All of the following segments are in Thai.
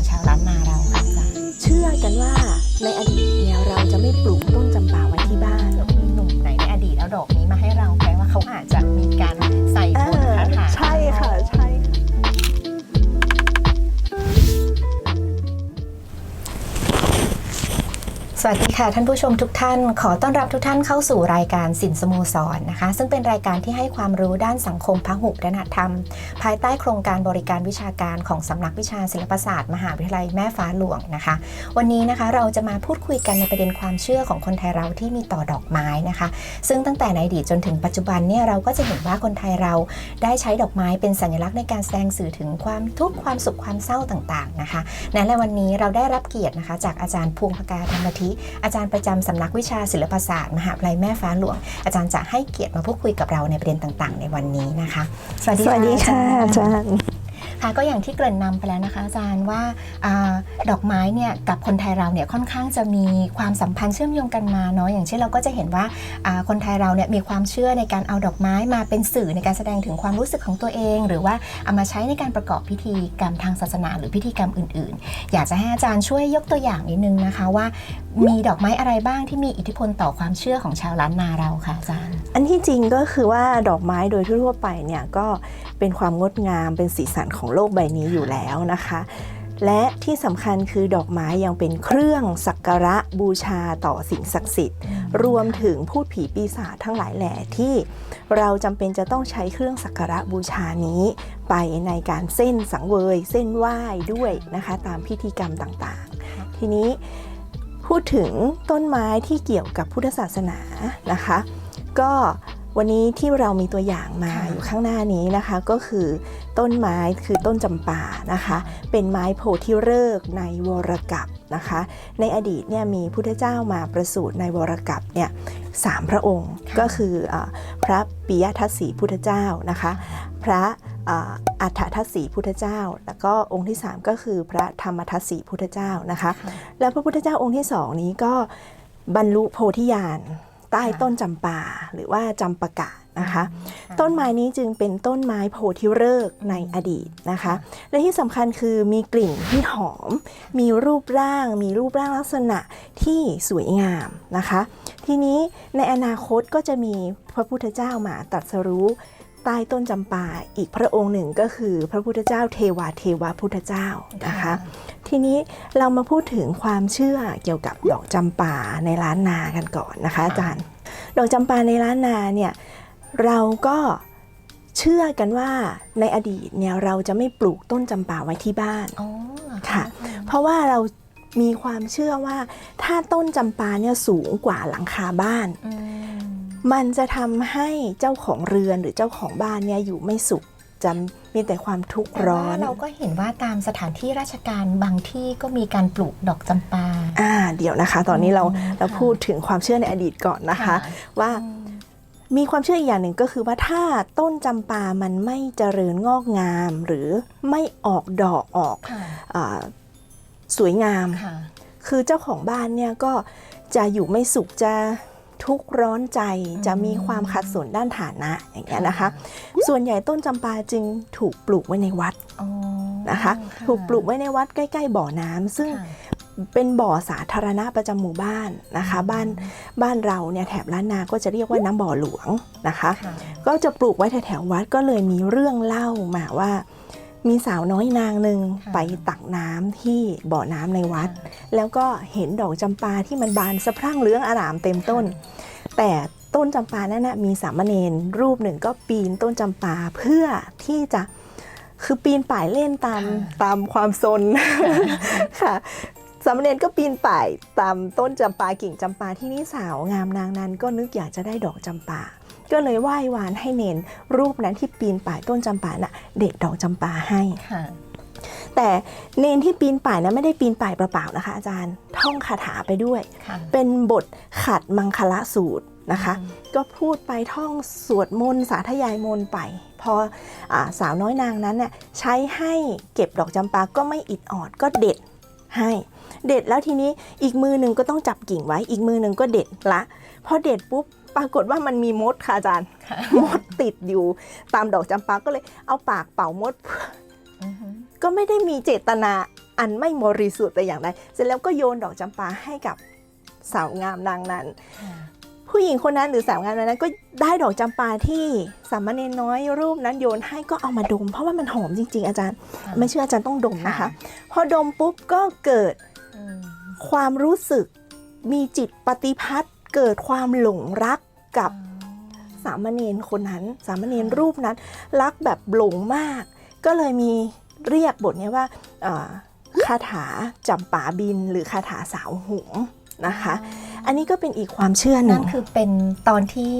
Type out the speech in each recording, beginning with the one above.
ของชาวล้านนาเราค่ะเชื่อกันว่าในอดีต ค่ะท่านผู้ชมทุกท่าน ขอต้อนรับทุกท่านเข้าสู่รายการสินสโมสรนะคะ ซึ่งเป็นรายการที่ให้ความรู้ด้านสังคมพหุวัฒนธรรม ภายใต้โครงการบริการวิชาการของสำนักวิชาศิลปศาสตร์มหาวิทยาลัยแม่ฟ้าหลวงนะคะ วันนี้นะคะเราจะมาพูดคุยกันในประเด็นความเชื่อของคนไทยเราที่มีต่อดอกไม้นะคะ ซึ่งตั้งแต่ในอดีตจนถึงปัจจุบันเนี่ยเราก็จะเห็นว่าคนไทยเราได้ใช้ดอกไม้เป็นสัญลักษณ์ในการแสดงสื่อถึงความทุกข์ความสุขความเศร้าต่างๆนะคะและวันนี้เราได้รับเกียรตินะคะ จากอาจารย์พวงพกาธรรมธิอาจารย์ประจำสำนักวิชาศิลปศาสตร์มหาวิทยาลัยแม่ฟ้าหลวง อาจารย์จะให้เกียรติมาพูดคุยกับเราในประเด็นต่างๆ ในวันนี้นะคะ สวัสดีสวัสดีค่ะอาจารย์ ค่ะก็อย่างที่เกริ่นนำไปแล้วนะคะอาจารย์ว่าอดอกไม้เนี่ยกับคนไทยเราเนี่ยค่อนข้างจะมีความสัมพันธ์เชื่อมโยงกันมาเนาะอย่างเช่นเราก็จะเห็นว่าคนไทยเราเนี่ยมีความเชื่อในการเอาดอกไม้มาเป็นสื่อในการแสดงถึงความรู้สึกของตัวเอง หรือว่าเอามาใช้ในการประกอบพิธีกรรมทางศาสนาหรือพิธีกรรมอื่น ๆ อยากจะให้อาจารย์ช่วยยกตัวอย่างนิดนึงนะคะว่า มีดอกไม้อะไรบ้างที่มีอิทธิพลต่อความเชื่อของชาวล้านนาเราค่ะอาจารย์ อันที่จริงก็คือว่าดอกไม้โดยทั่วไปเนี่ยก็ เป็นความงดงามเป็นสีสันของโลกใบนี้อยู่แล้วนะคะ และที่สำคัญคือดอกไม้ยังเป็นเครื่องสักการะบูชาต่อสิ่งศักดิ์สิทธิ์ รวมถึงพูดผีปีศาจทั้งหลายแหล่ที่ เราจำเป็นจะต้องใช้เครื่องสักการะบูชานี้ไปในการเส้นสังเวย เส้นไหว้ด้วยนะคะ ตามพิธีกรรมต่างๆ ทีนี้พูดถึงต้นไม้ที่เกี่ยวกับพุทธศาสนานะคะ ก็ วันนี้ที่เรามีตัวอย่างมาค่ะอยู่ข้างหน้านี้นะคะก็คือต้นไม้คือต้นจำปานะคะ เป็นไม้โพธิฤกษ์ในวรกัปนะคะ ในอดีตเนี่ยมีพุทธเจ้ามาประสูติในวรกัปเนี่ยสามพระองค์ค่ะก็คืออาพระปิยทัศสีพุทธเจ้านะคะ พระอ่าอัฏฐทัศสีพุทธเจ้า แล้วก็องค์ที่ 3 ก็คือพระธรรมทัศสีพุทธเจ้านะคะค่ะแล้วพระพุทธเจ้าองค์ที่สองนี้ก็บรรลุโพธิญาณ ใต้ค่ะต้นจำปาหรือว่าจำปากะนะคะค่ะต้นไม้นี้จึงเป็นต้นไม้โพธิฤกษ์ในอดีตนะคะ และที่สำคัญคือมีกลิ่นที่หอม มีรูปร่าง มีรูปร่างลักษณะที่สวยงามนะคะ ทีนี้ในอนาคตก็จะมีพระพุทธเจ้ามาตรัสรู้ ใต้ต้นจำปาอีกพระองค์หนึ่งก็คือพระพุทธเจ้าเทวาเทวาพุทธเจ้านะคะ ทีนี้เรามาพูดถึงความเชื่อเกี่ยวกับดอกจำปาในล้านนากันก่อนนะคะอาจารย์ ดอกจำปาในล้านนาเนี่ยเราก็เชื่อกันว่าในอดีตเนี่ยเราจะไม่ปลูกต้นจำปาไว้ที่บ้านอ๋อค่ะ เพราะว่าเรามีความเชื่อว่าถ้าต้นจำปาเนี่ยสูงกว่าหลังคาบ้านอื มมันจะทำให้เจ้าของเรือนหรือเจ้าของบ้านเนี่ยอยู่ไม่สุขจะมีแต่ความทุกข์แต่ร้อว่านเราก็เห็นว่าตามสถานที่ราชการบางที่ก็มีการปลูกดอกจำปาอ่าเดี๋ยวนะคะ ตอนนี้เราอืมเราค่ะพูดถึงความเชื่อในอดีตก่อนนะคะ ว่าอืมมีความเชื่ออีกอย่างหนึ่งก็คือว่าถ้าต้นจำปามันไม่เจริญงอกงาม หรือไม่ออกดอกออกค่ะอาสวยงามค่ะคือเจ้าของบ้านเนี่ยก็จะอยู่ไม่สุขจะ ทุกข์ร้อนใจอืมจะมีความขัดสนด้านฐานะอย่างเงี้ยนะคะ ส่วนใหญ่ต้นจำปาจึงถูกปลูกไว้ในวัดอ๋อนะคะ ถูกปลูกไว้ในวัดใกล้ ๆ บ่อน้ำซึ่งค่ะเป็นบ่อสาธารณะประจำหมู่บ้านนะคะ บ้านบ้านเราเนี่ยแถบล้านนาก็จะเรียกว่าน้ำบ่อหลวงนะคะค่ะก็จะปลูกไว้แถวๆวัดก็เลยมีเรื่องเล่ามาว่า มีสาวน้อยนางหนึ่งค่ะ ไปตักน้ำที่บ่อน้ำในวัด แล้วก็เห็นดอกจำปาที่มันบานสะพรั่งเหลืองอารามเต็มต้น แต่ต้นจำปานั้นนะมีสามเณรรูปหนึ่งก็ปีนต้นจำปาเพื่อที่จะคือปีนป่ายเล่นตามค่ะตามความซนค่ะสามเณรก็ปีนป่ายตามต้นจำปากิ่งจำปาที่นี่สาวงามนางนั้นก็นึกอยากจะได้ดอกจำปา ก็เลยไหว้วานให้เนนรูปนั้นที่ปีนป่ายต้นจำปาน่ะเด็ดดอกจำปาให้ค่ะแต่เนนที่ปีนป่ายนะไม่ได้ปีนป่ายเปล่าๆนะคะ อาจารย์ท่องคาถาไปด้วยค่ะเป็นบทขัดมังคละสูตรนะคะ ก็พูดไปท่องสวดมนต์สาธยายมนต์ไป พออาสาวน้อยนางนั้นเนี่ยใช้ให้เก็บดอกจำปาก็ไม่อิดออดก็เด็ดให้ เด็ดแล้วทีนี้อีกมือหนึ่งก็ต้องจับกิ่งไว้อีกมือหนึ่งก็เด็ดละพอเด็ดปุ๊บ ปรากฏว่ามันมีมดค่ะอาจารย์ค่ะมดติดอยู่ตามดอกจำปาก็เลยเอาปากเป่ามดอือฮึก็ไม่ได้มีเจตนาอันไม่บริสุทธิ์แต่อย่างใดเสร็จแล้วก็โยนดอกจำปาให้กับสาวงามนางนั้น ผู้หญิงคนนั้นหรือสาวงามนั้นก็ได้ดอกจำปาที่สามเณรน้อยรูปนั้นโยนให้ก็เอามาดม เพราะว่ามันหอมจริง ๆ อาจารย์ ไม่เชื่ออาจารย์ต้องดมนะคะ พอดมปุ๊บก็เกิดอืมความรู้สึกมีจิตปฏิพัทธ์ เกิดความหลงรักกับสามเณรคนนั้น สามเณรรูปนั้น รักแบบหลงมาก ก็เลยมีเรียกบทเนี้ยว่าเอ่อคาถาจำป่าบินหรือคาถาสาวหงส์นะคะ อันนี้ก็เป็นอีกความเชื่อหนึ่นั่งนคือเป็นตอนที่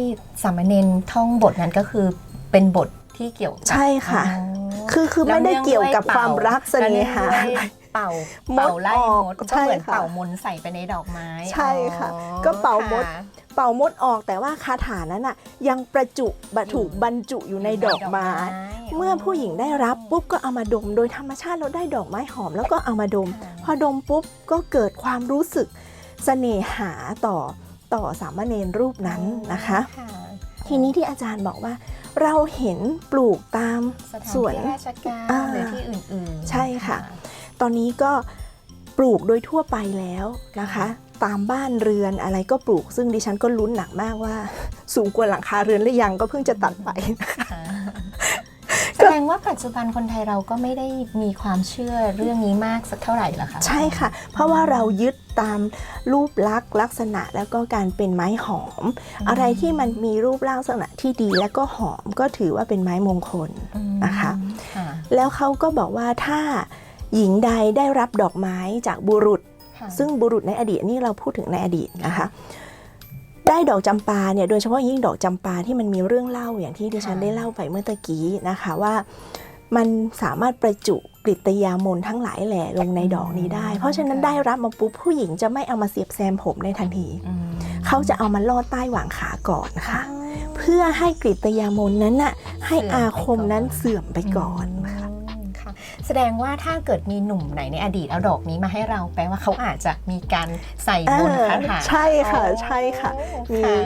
สามเณรท่องบทนั้นก็คือเป็นบทที่เกี่ยวกับใช่ค่ะอ๋อคือคือไม่ได้เกี่ยวกับความรักเสน่หาแล้ว เนื่องด้วยเป่า มดเป่าไล่ออกมดก็ใช่เหมือนค่ะ เป่ามนต์ใส่ไปในดอกไม้ใช่ค่ะ อ๋อก็เป่ามด ค่ะ เป่ามดออกแต่ว่าคาถานั้นน่ะยังประจุบรรถูกบรรจุอยู่ในดอกไม้ เมื่อผู้หญิงได้รับปุ๊บก็เอามาดม โดยธรรมชาติเราได้ดอกไม้หอมแล้วก็เอามาดม พอดมปุ๊บก็เกิดความรู้สึกเสน่หาต่อต่อสามเณรรูปนั้นนะคะ ทีนี้ที่อาจารย์บอกว่า เราเห็นปลูกตามสถานสวนที่ราชการอ่าหรือที่อื่นๆใช่ค่ะ ตอนนี้ก็ปลูกโดยทั่วไปแล้วนะคะ ตามบ้านเรือนอะไรก็ปลูก ซึ่งดิฉันก็ลุ้นหนักมากว่า สูงกว่าหลังคาเรือนหรือยังก็เพิ่งจะตัดไปค่ะแสดงว่าปัจจุบันคนไทยเราก็ไม่ได้มีความเชื่อเรื่องนี้มากสักเท่าไหร่หรอคะใช่ค่ะ เพราะว่าเรายึดตามรูปลักษณ์ลักษณะแล้วก็การเป็นไม้หอม อะไรที่มันมีรูปร่างลักษณะที่ดีและก็หอมก็ถือว่าเป็นไม้มงคลอืมนะคะค่ะแล้วเขาก็บอกว่าถ้า หญิงใดได้รับดอกไม้จากบุรุษค่ะซึ่งบุรุษในอดีตนี่เราพูดถึงในอดีตนะคะได้ดอกจำปาเนี่ยโดยเฉพาะยิ่งดอกจำปาที่มันมีเรื่องเล่าอย่างที่ดิฉันค่ะได้เล่าไปเมื่อตะกี้นะคะว่า มันสามารถประจุกริตยามนทั้งหลายแหล่ลงในดอกนี้ได้ เพราะฉะนั้นได้รับมาปุ๊บผู้หญิงจะไม่เอามาเสียบแซมผมในทันทีอืมเขาจะเอามาลอดใต้หว่างขาก่อนค่ะ เพื่อให้กริตยามนนั้นน่ะให้อาคมนั้นเสื่อมไปก่อนค่ะอืมค่ะ แสดงว่าถ้าเกิดมีหนุ่มไหนในอดีตเอาดอกนี้มาให้เราแปลว่าเขาอาจจะมีการใส่มนต์คาถาใช่ค่ะอ๋อใช่ค่ะมีค่ะ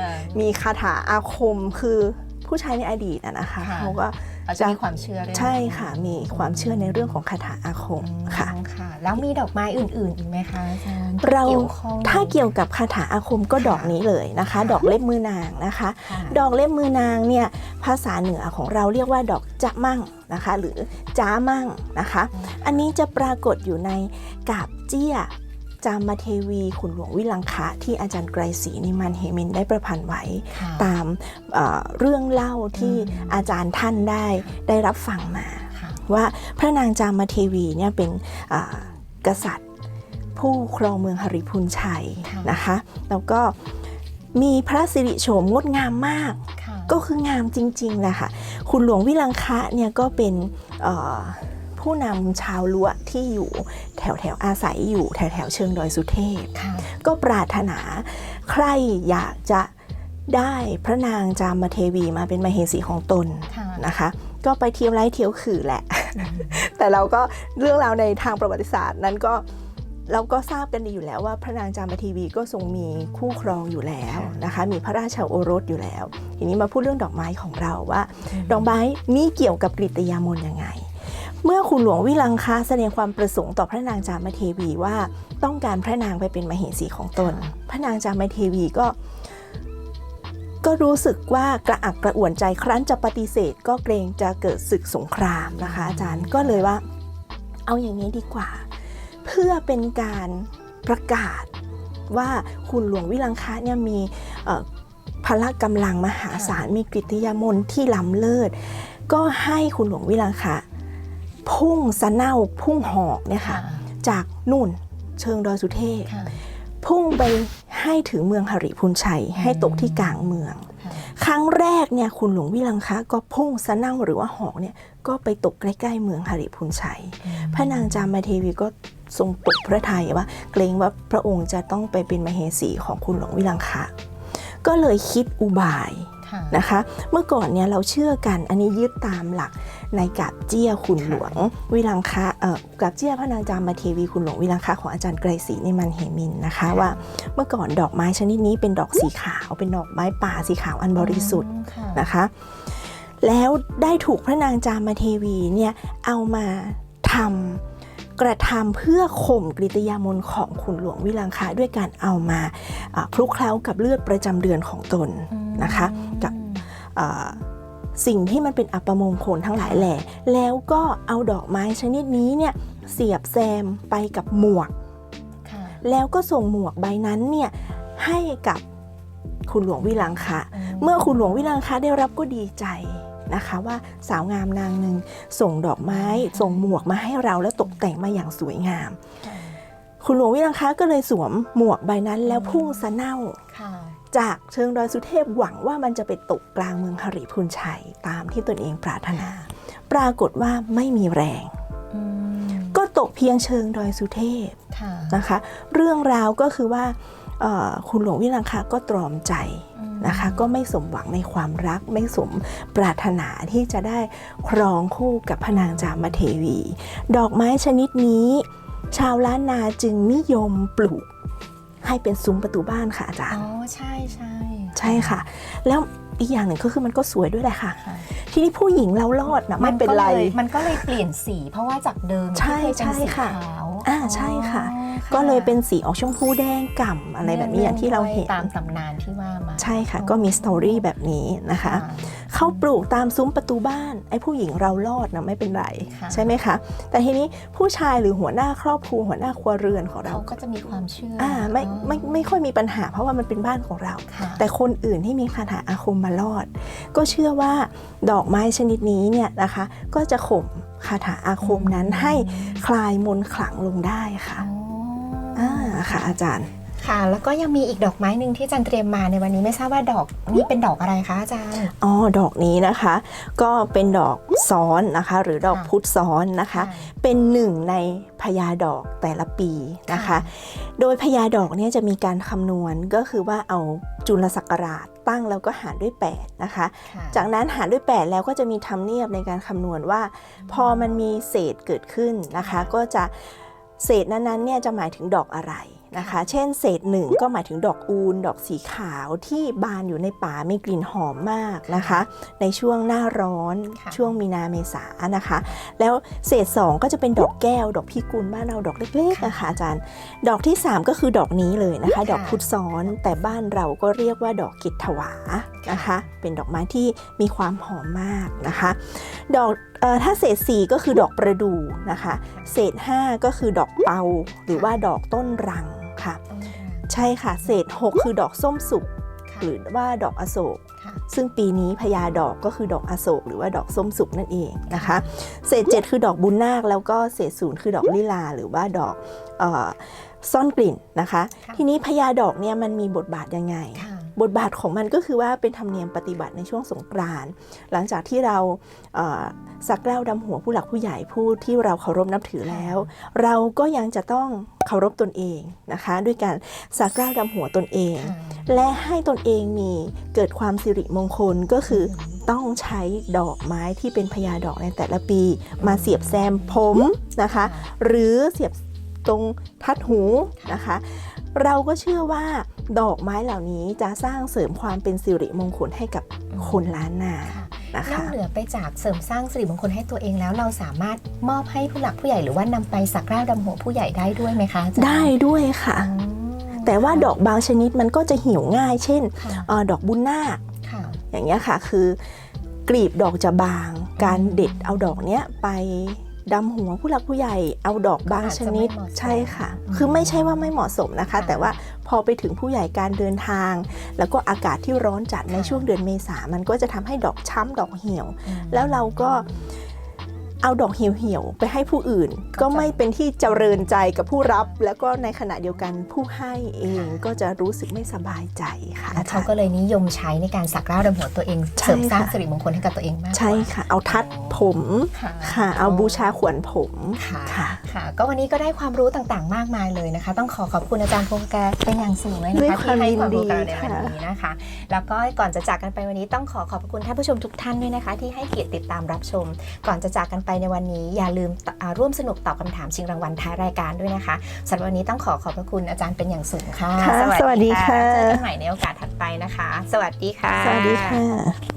มีคาถาอาคมคือผู้ชายในอดีตอะนะคะค่ะเขาก็ เขาจะมีความเชื่อเรื่องใช่ค่ะ มีความเชื่อในเรื่องของคาถาอาคมอืมค่ะค่ะ แล้วมีดอกไม้อื่นๆอีกไหมคะอาจารย์เราที่ยวข้องถ้าเกี่ยวกับคาถาอาคมก็ดอกนี้เลยนะคะค่ะดอกเล็บมือนางนะคะค่ะดอกเล็บมือนางเนี่ยภาษาเหนือของเราเรียกว่าดอกจะมั่งนะคะ หรือจ้ามั่งนะคะ อันนี้จะปรากฏอยู่ในกาบเจี้ย จามเทวีขุนหลวงวิลังคะ ที่อาจารย์ไกรศรีนิมันเหมินได้ประพันธ์ไว้ค่ะตามเอ่อเรื่องเล่าที่อืมอาจารย์ท่านได้ได้รับฟังมาค่ะว่าพระนางจามเทวีเนี่ยเป็นอ่ากษัตริย์ ผู้ครองเมืองหริพูนชัยค่ะนะคะแล้วก็มีพระสิริโฉมงดงามมากค่ะก็คืองามจริงๆแหละค่ะคุณหลวงวิลังคะเนี่ยก็เป็นเอ่อ ผู้นำชาวล้วที่อยู่แถวแถวๆอาศัยอยู่แถวแถวๆเชิงดอยสุเทพค่ะก็ปรารถนาใครอยากจะได้พระนางจามเทวีมาเป็นมเหสีของตนค่ะนะคะ ก็ไปเที่ยวไล่เที่ยวขื่อแหละ แต่เราก็เรื่องราวในทางประวัติศาสตร์นั้นก็เราก็ทราบกันดีอยู่แล้วว่าพระนางจามเทวีก็ทรงมีคู่ครองอยู่แล้วนะคะ มีพระราชโอรสอยู่แล้ว ทีนี้มาพูดเรื่องดอกไม้ของเราว่า ดอกไม้นี้เกี่ยวกับกริตยามนยังไง เมื่อคุณหลวงวิลังคะแสดงความประสงค์ต่อพระนางจามเทวีว่าต้องการพระนางไปเป็นมเหสีของตน พระนางจามเทวีก็ ก็รู้สึกว่ากระอักกระอ่วนใจครั้นจะปฏิเสธ ก็เกรงจะเกิดศึกสงครามนะคะ อาจารย์ก็เลยว่า เอาอย่างนี้ดีกว่า เพื่อเป็นการประกาศว่าคุณหลวงวิลังคะเนี่ยมีพละกำลังมหาศาลมีกริตยามนที่ล้ำเลิศ ก็ให้คุณหลวงวิลังคะ พุ่งสะเน่าพุ่งหอกเนี่ยค่ะ จากนู่นเชิงดอยสุเทพค่ะพุ่งไปให้ถึงเมืองหริพูนชัย ให้ตกที่กลางเมืองค่ะครั้งแรกเนี่ยคุณหลวงวิลังคะก็พุ่งสะเน่าหรือว่าหอกเนี่ยก็ไปตกใกล้ๆเมืองหริพูนชัย พระนางจามเทวีก็ทรงตกพระทัยว่า เกรงว่าพระองค์จะต้องไปเป็นมเหสีของคุณหลวงวิลังคะก็เลยคิดอุบายค่ะ นะคะ เมื่อก่อนเนี่ยเราเชื่อกันอันนี้ยึดตามหลักในกาบเจี้ยคุณหลวง วิลังคะเอ่อกาบเจี้ยพระนางจามเทวีคุณหลวงวิลังคะของอาจารย์ไกรศรีนิมันเหมินนะคะ ว่าเมื่อก่อนดอกไม้ชนิดนี้เป็นดอกสีขาวเป็นดอกไม้ป่าสีขาวอันบริสุทธิ์อืมค่ะนะคะ แล้วได้ถูกพระนางจามเทวีเนี่ยเอามาทกระทำเพื่อข่มกริยามนของคุณหลวงวิลังคะด้วยการเอามาอ่าคลุกเคล้ากับเลือดประจำเดือนของตน นะคะ กับอ่าสิ่งที่มันเป็นอัปมงคลทั้งหลายแหล่แล้วก็เอาดอกไม้ชนิดนี้เนี่ยเสียบแซมไปกับหมวกค่ะแล้วก็ส่งหมวกใบนั้นเนี่ยให้กับคุณหลวงวิลังคะ เมื่อคุณหลวงวิลังคะได้รับก็ดีใจนะคะว่าสาวงามนางหนึ่งส่งดอกไม้ส่งหมวกมาให้เราแล้วตกแต่งมาอย่างสวยงาม คุณหลวงวิลังคะก็เลยสวมหมวกใบนั้นแล้วพุ่งสะเน่าค่ะ จากเชิงดอยสุเทพหวังว่ามันจะไปตกกลางเมืองหริพูนชัยตามที่ตนเองปรารถนา ปรากฏว่าไม่มีแรงอืมก็ตกเพียงเชิงดอยสุเทพค่ะนะคะ เรื่องราวก็คือว่าเอ่อคุณหลวงวิลังคะก็ตรอมใจนะคะก็ไม่สมหวังในความรักไม่สมปรารถนาที่จะได้ครองคู่กับพระนางจามเทวี ดอกไม้ชนิดนี้ ชาวล้านนาจึงนิยมปลูก ให้เป็นซุ้มประตูบ้านค่ะอาจารอ๋ย์อใช่ใช่ ใช่ค่ะ แล้ว อีกอย่างหนึ่งก็คือมันก็สวยด้วยแหละค่ะค่ะทีนี้ผู้หญิงเรารอดนะไม่เป็นไรก็ลยมันก็เลยเปลี่ยนสีเพราะว่าจากเดิมใช่ที่เคยเป็นสีใช่ค่ะขาวอ่าใช่ค่ะอ๋อก็เลยเป็นสีออกชมพูแดงก่ำอะไรแบบนี้อย่างที่เราเห็นตามตำนานที่ว่ามาใช่ค่ะ ก็มีสตอรี่แบบนี้นะคะเขาปลูกตามซุ้มประตูบ้านไอ้ผู้หญิงเรารอดนะไม่เป็นไรค่ะใช่ไหมคะ แต่ทีนี้ผู้ชายหรือหัวหน้าครอบครัวหัวหน้าครัวเรือนของเราเขาก็จะมีความเชื่ออ่าอ่าไม่ไม่ไม่ค่อยมีปัญหา เพราะว่ามันเป็นบ้านของเราค่ะแต่คนอื่นที่มีคาถาอาคมมารอด ก็เชื่อว่าดอกไม้ชนิดนี้เนี่ยนะคะ ก็จะข่มคาถาอาคมนั้นให้คลายมนต์ขลังลงได้ค่ะอ๋ออ่าค่ะอาจารย์ค่ะแล้วก็ยังมีอีกดอกไม้หนึ่งที่อาจารย์เตรียมมาในวันนี้ไม่ทราบว่าดอกนี้เป็นดอกอะไรคะอาจารย์อ๋อดอกนี้นะคะ ก็เป็นดอก ซ้อนนะคะ หรือดอกค่ะพุธซ้อนนะคะ เป็นหนึ่งในพญาดอกแต่ละปีนะคะ โดยพญาดอกเนี่ยจะมีการคำนวณก็คือว่าเอาจุลศักราชตั้งแล้วก็หารด้วย 8 นะคะค่ะจากนั้นหารด้วย 8 แล้วก็จะมีธรรมเนียบในการคำนวณว่า พอมันมีเศษเกิดขึ้นนะคะ ก็จะเศษนั้นๆเนี่ยจะหมายถึงดอกอะไร นะคะ เช่นเศษหนึ่งก็หมายถึงดอกอูนดอกสีขาวที่บานอยู่ในป่ามีกลิ่นหอมมากนะคะ ในช่วงหน้าร้อนค่ะช่วงมีนาเมษานะคะ แล้วเศษ2ก็จะเป็นดอกแก้ว ดอกพิกุลบ้านเราดอกเล็กๆนะคะอาจารย์ ดอกที่ 3 ก็คือดอกนี้เลยนะคะ ดอกพุธซ้อนแต่บ้านเราก็เรียกว่าดอกกิตถวานะคะ เป็นดอกไม้ที่มีความหอมมากนะคะ ดอกเออถ้าเศษ4ก็คือดอกประดู่นะคะ เศษ 5 ก็คือดอกเปาหรือว่าดอกต้นรัง ค่ะต้นรังใช่ค่ะ เศษ 6 คือดอกส้มสุกค่ะหรือว่าดอกอโศกค่ะซึ่งปีนี้พญาดอกก็คือดอกอโศกหรือว่าดอกส้มสุกนั่นเองนะคะ เศษ 7 คือดอกบุญนาคแล้วก็เศษศูนย์คือดอกลิลา หรือว่าดอกเออซ่อนกลิ่นนะคะค่ะทีนี้พญาดอกเนี่ยมันมีบทบาทยังไงค่ะ บทบาทของมันก็คือว่าเป็นธรรมเนียมปฏิบัติในช่วงสงกรานต์หลังจากที่เราเอ่อสักเกล้าดำหัวผู้หลักผู้ใหญ่ผู้ที่เราเคารพนับถือแล้ว เราก็ยังจะต้องเคารพตนเองนะคะ ด้วยการสักเกล้าดำหัวตนเองค่ะและให้ตนเองมีเกิดความสิริมงคลก็คือต้องใช้ดอกไม้ที่เป็นพญาดอกในแต่ละปี มาเสียบแซมผมนะคะ หรือเสียบตรงทัดหูนะคะ เราก็เชื่อว่าดอกไม้เหล่านี้จะสร้างเสริมความเป็นสิริมงคลให้กับคนล้านนาค่ะนะนอคะกเหนือไปจากเสริมสร้างสิริมงคลให้ตัวเองแล้วเราสามารถมอบให้ผู้หลักผู้ใหญ่หรือว่านำไปสักการะดำหัวผู้ใหญ่ได้ด้วยไหมคะอาจารย์ได้ด้วยค่ะอ๋อแต่ว่าดอกบางชนิดมันก็จะเหี่ยวง่าย เช่นค่ะเออดอกบุญนาคค่ะอย่างเงี้ยค่ะคือกลีบดอกจะบาง การเด็ดเอาดอกเนี้ยไป ดำหัวผู้หลักผู้ใหญ่เอาดอกบางชนิดก็อาจจะไม่เหมาะสมใช่ค่ะอืมคือไม่ใช่ว่าไม่เหมาะสมนะคะค่ะแต่ว่าพอไปถึงผู้ใหญ่การเดินทาง แล้วก็อากาศที่ร้อนจัดในค่ะช่วงเดือนเมษามันก็จะทำให้ดอกช้ำดอกเหี่ยวอืมแล้วเราก็ เอาดอกเหี่ยวๆไปให้ผู้อื่น ก็ไม่เป็นที่เจริญใจกับผู้รับ แล้วก็ในขณะเดียวกันผู้ให้เองก็จะรู้สึกไม่สบายใจค่ะอาจาเขารย์ก็เลยนิยมใช้ในการสักการะดำหัวตัวเองใช่เสริมสร้างค่ะสิริมงคลให้กับตัวเองมากกว่าใช่ค่ะ เอาทัดผมค่ะค่ะเอาบูชาขวนผมค่ะค่ะค่ะ ก็วันนี้ก็ได้ความรู้ต่างๆ มากมายเลยนะคะ ต้องขอขอบคุณอาจารย์พงศ์แกเป็นอย่างสูงเลยด้วยนะคะความที่ให้ความรู้ยิกับนดีเราในวันนี้นะคะ แล้วก็ก่อนจะจากกันไปวันนี้ต้องขอขอบคุณท่านผู้ชมทุกท่านด้วยนะคะ ที่ให้เกียรติติดตามรับชม ก่อนจะจากกันไปในวันนี้ อย่าลืมอ่าร่วมสนุกตอบคำถามชิงรางวัลท้ายรายการด้วยนะคะสำหรับวันนี้ต้องขอขอบพระคุณอาจารย์เป็นอย่างสูงค่ะค่ะสวัสดีค่ะเจอกันใหม่ในโอกาสถัดไปนะคะ สวัสดีค่ะ สวัสดีค่ะ